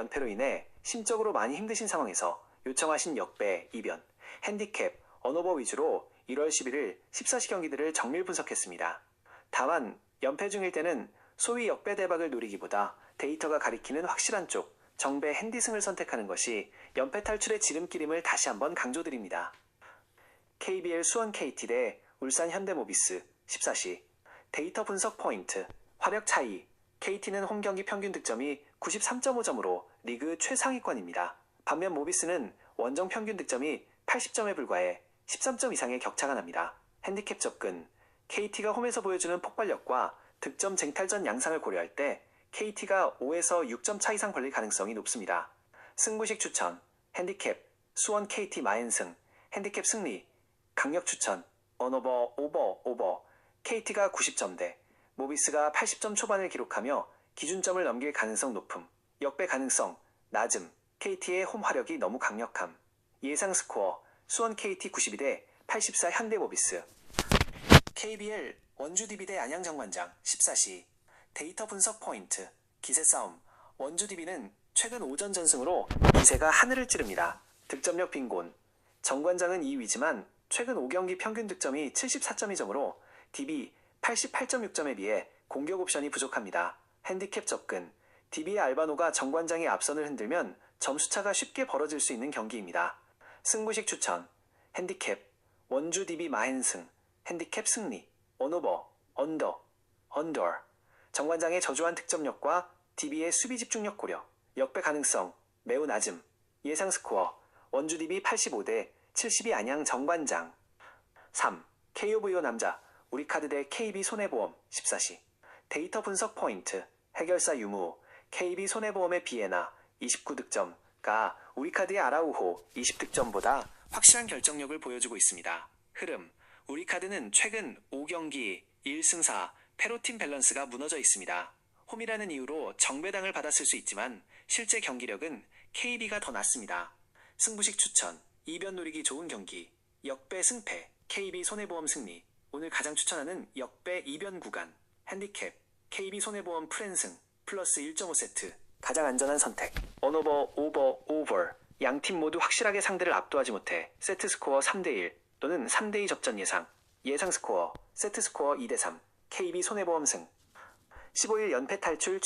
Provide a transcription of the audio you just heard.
연패로 인해 심적으로 많이 힘드신 상황에서 요청하신 역배, 이변, 핸디캡, 언어버 위주로 1월 11일 14시 경기들을 정밀 분석했습니다. 다만 연패 중일 때는 소위 역배 대박을 노리기보다 데이터가 가리키는 확실한 쪽, 정배 핸디승을 선택하는 것이 연패 탈출의 지름길임을 다시 한번 강조드립니다. KBL 수원 KT 대 울산 현대모비스 14시 데이터 분석 포인트 화력 차이 KT는 홈 경기 평균 득점이 93.5점으로 리그 최상위권입니다. 반면 모비스는 원정 평균 득점이 80점에 불과해 13점 이상의 격차가 납니다. 핸디캡 접근 KT가 홈에서 보여주는 폭발력과 득점 쟁탈전 양상을 고려할 때 KT가 5에서 6점 차 이상 벌릴 가능성이 높습니다. 승부식 추천 핸디캡 수원 KT 마인승 핸디캡 승리 강력 추천 언오버 오버 오버 KT가 90점대 모비스가 80점 초반을 기록하며 기준점을 넘길 가능성 높음 역배 가능성 낮음 KT의 홈 화력이 너무 강력함. 예상 스코어 수원 KT 92대 84 현대모비스. KBL 원주 DB 대 안양 정관장 14시. 데이터 분석 포인트 기세 싸움. 원주 DB는 최근 오전 전승으로 기세가 하늘을 찌릅니다. 득점력 빈곤. 정관장은 2위지만 최근 5경기 평균 득점이 74.2점으로 DB 88.6점에 비해 공격 옵션이 부족합니다. 핸디캡 접근 DB의 알바노가 정관장의 앞선을 흔들면 점수차가 쉽게 벌어질 수 있는 경기입니다. 승부식 추천 핸디캡 원주 DB 마헨승 핸디캡 승리 언오버 언더 언더 정관장의 저조한 득점력과 DB의 수비 집중력 고려 역배 가능성 매우 낮음 예상 스코어 원주 DB 85대 72 안양 정관장 3. KOVO 남자 우리 카드 대 KB 손해보험 14시 데이터 분석 포인트 해결사 유무 KB 손해보험의 비에나 29득점가 우리카드의 아라우호 20득점보다 확실한 결정력을 보여주고 있습니다. 흐름 우리카드는 최근 5경기 1승4 페로팀 밸런스가 무너져 있습니다. 홈이라는 이유로 정배당을 받았을 수 있지만 실제 경기력은 KB가 더 낫습니다. 승부식 추천, 이변 노리기 좋은 경기, 역배 승패, KB 손해보험 승리. 오늘 가장 추천하는 역배 이변 구간, 핸디캡, KB 손해보험 프랜승, 플러스 1.5 세트. 가장 안전한 선택. 언오버, 오버, 오버. 양팀 모두 확실하게 상대를 압도하지 못해 세트 스코어 3대1 또는 3대2 접전 예상. 예상 스코어, 세트 스코어 2대3. KB 손해보험 승. 15일 연패 탈출